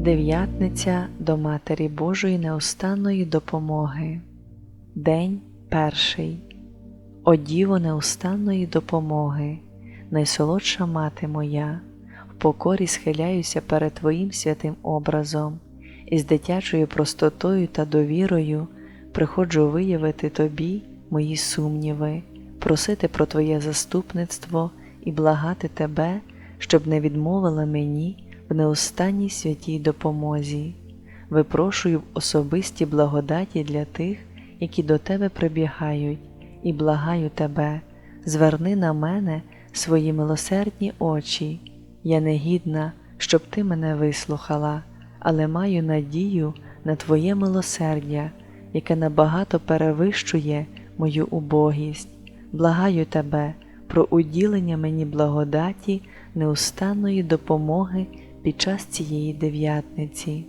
Дев'ятниця до Матері Божої неустанної допомоги. День перший. О Діво неустанної допомоги, найсолодша мати моя, в покорі схиляюся перед Твоїм святим образом, і з дитячою простотою та довірою приходжу виявити Тобі мої сумніви, просити про Твоє заступництво і благати Тебе, щоб не відмовила мені в неустанній святій допомозі. Випрошую в особисті благодаті для тих, які до Тебе прибігають, і благаю Тебе, зверни на мене свої милосердні очі. Я не гідна, щоб Ти мене вислухала, але маю надію на Твоє милосердя, яке набагато перевищує мою убогість. Благаю Тебе про уділення мені благодаті, неустанної допомоги під час цієї дев'ятниці.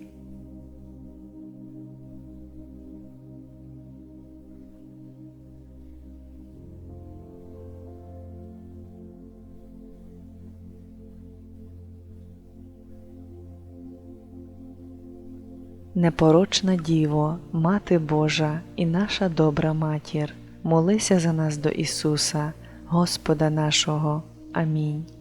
Непорочна Діво, Мати Божа і наша добра Матір, молися за нас до Ісуса, Господа нашого. Амінь.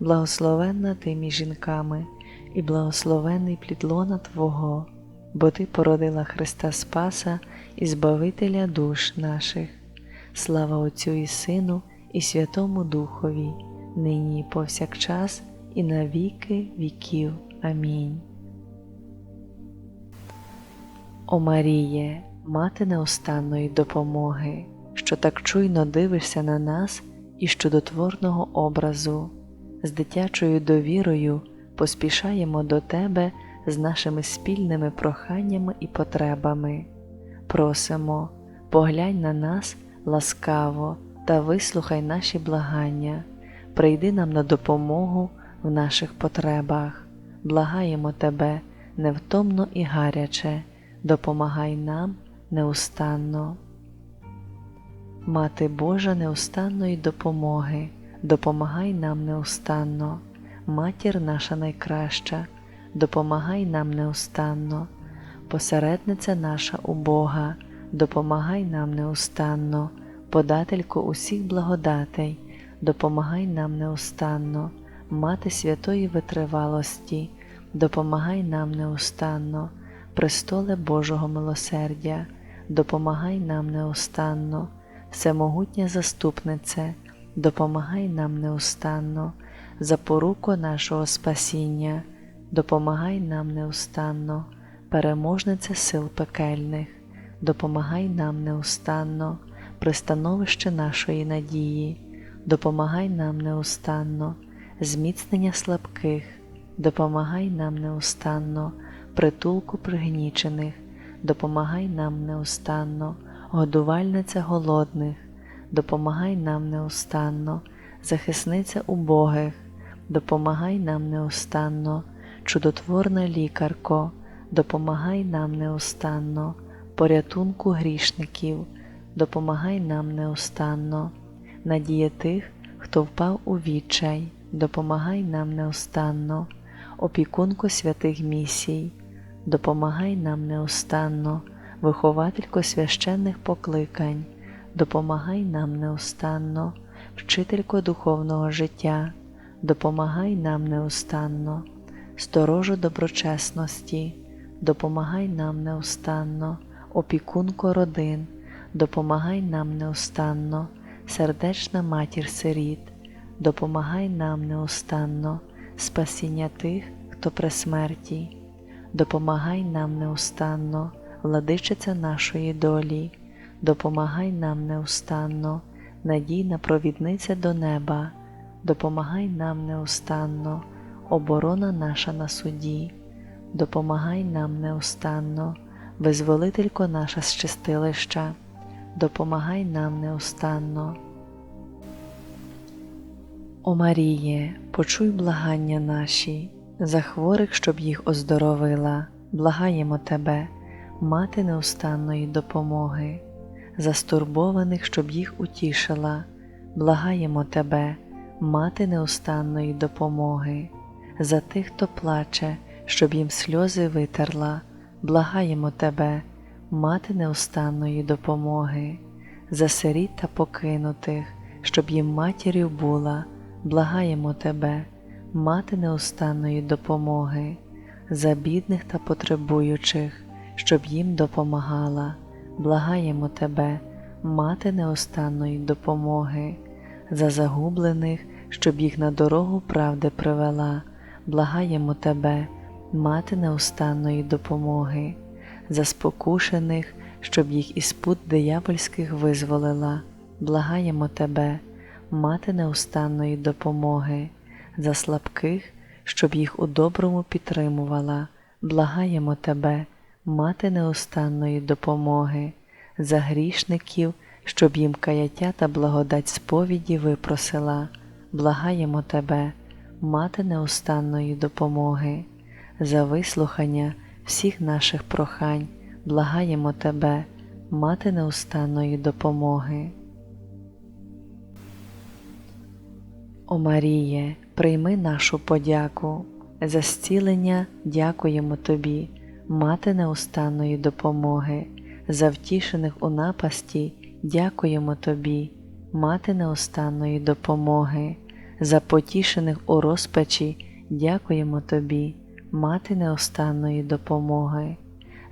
благословенна ти між жінками, і благословений плід лона Твого, бо Ти породила Христа Спаса і Збавителя душ наших. Слава Отцю і Сину, і Святому Духові, нині і повсякчас, і на віки віків. Амінь. О Маріє, мати неустанної допомоги, що так чуйно дивишся на нас і чудотворного образу, з дитячою довірою поспішаємо до Тебе з нашими спільними проханнями і потребами. Просимо, поглянь на нас ласкаво та вислухай наші благання, прийди нам на допомогу в наших потребах, благаємо Тебе невтомно і гаряче, допомагай нам неустанно. Мати Божа неустанної допомоги, допомагай нам неустанно, матір наша найкраща, допомагай нам неустанно, посередниця наша убога, допомагай нам неустанно, подателько усіх благодатей, допомагай нам неустанно, мати святої витривалості, допомагай нам неустанно, престоле Божого милосердя, допомагай нам неустанно. Всемогутня заступнице, допомагай нам неустанно, запоруко нашого спасіння, допомагай нам неустанно, переможнице сил пекельних, допомагай нам неустанно, пристановище нашої надії, допомагай нам неустанно, зміцнення слабких, допомагай нам неустанно, притулку пригнічених, допомагай нам неустанно. Годувальниця голодних, допомагай нам неустанно, захисниця убогих, допомагай нам неустанно, чудотворна лікарко, допомагай нам неустанно, порятунку грішників, допомагай нам неустанно, надія тих, хто впав у відчай, допомагай нам неустанно, опікунку святих місій, допомагай нам неустанно. Вихователько священних покликань, допомагай нам неустанно, вчителько духовного життя, допомагай нам неустанно, сторожу доброчесності, допомагай нам неустанно, опікунко родин, допомагай нам неустанно, сердечна матір сиріт, допомагай нам неустанно, спасіння тих, хто при смерті, допомагай нам неустанно владичиця нашої долі, допомагай нам неустанно, надійна провідниця до неба, допомагай нам неустанно, оборона наша на суді, допомагай нам неустанно, визволителько наша з чистилища, допомагай нам неустанно. О Маріє, почуй благання наші, за хворих, щоб їх оздоровила, благаємо Тебе, мати неустанної допомоги, за стурбованих, щоб їх утішила, благаємо Тебе, мати неустанної допомоги, за тих, хто плаче, щоб їм сльози витерла, благаємо Тебе, мати неустанної допомоги, за сиріт та покинутих, щоб їм матір'ю була, благаємо Тебе, мати неустанної допомоги, за бідних та потребуючих, щоб їм допомагала, благаємо Тебе, мати неустанної допомоги, за загублених, щоб їх на дорогу правди привела, благаємо Тебе, мати неустанної допомоги, за спокушених, щоб їх із пут диявольських визволила, благаємо Тебе, мати неустанної допомоги, за слабких, щоб їх у доброму підтримувала, благаємо Тебе, мати неустанної допомоги, за грішників, щоб їм каяття та благодать сповіді випросила, благаємо Тебе, мати неустанної допомоги, за вислухання всіх наших прохань, благаємо Тебе, мати неустанної допомоги. О Маріє, прийми нашу подяку, за зцілення дякуємо Тобі, мати неустанної допомоги, за втішених у напасті дякуємо Тобі, мати неустанної допомоги, за потішених у розпачі дякуємо Тобі, мати неустанної допомоги,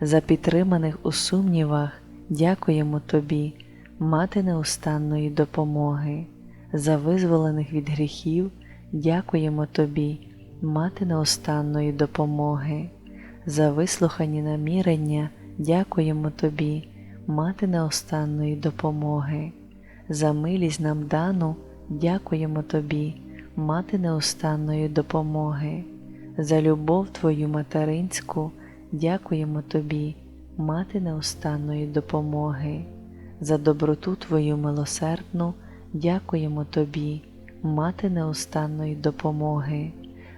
за підтриманих у сумнівах дякуємо Тобі, мати неустанної допомоги. За визволених від гріхів, дякуємо Тобі, мати неустанної допомоги, за вислухані намірення, дякуємо Тобі, мати неустанної допомоги, за милість нам дану, дякуємо Тобі, мати неустанної допомоги, за любов Твою материнську, дякуємо Тобі, мати неустанної допомоги, за доброту Твою милосердну. Дякуємо Тобі, мати неустанної допомоги,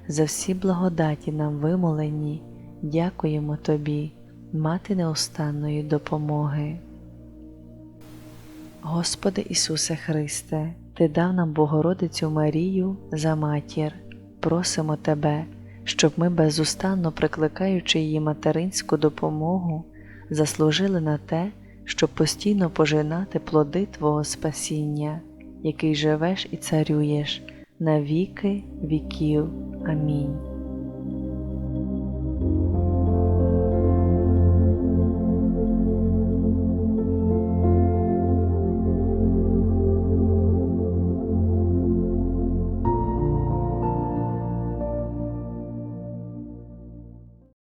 за всі благодаті нам вимолені, дякуємо Тобі, мати неустанної допомоги. Господи Ісусе Христе, Ти дав нам Богородицю Марію за матір, просимо Тебе, щоб ми безустанно прикликаючи її материнську допомогу, заслужили на те, щоб постійно пожинати плоди Твого спасіння який живеш і царюєш на віки віків. Амінь.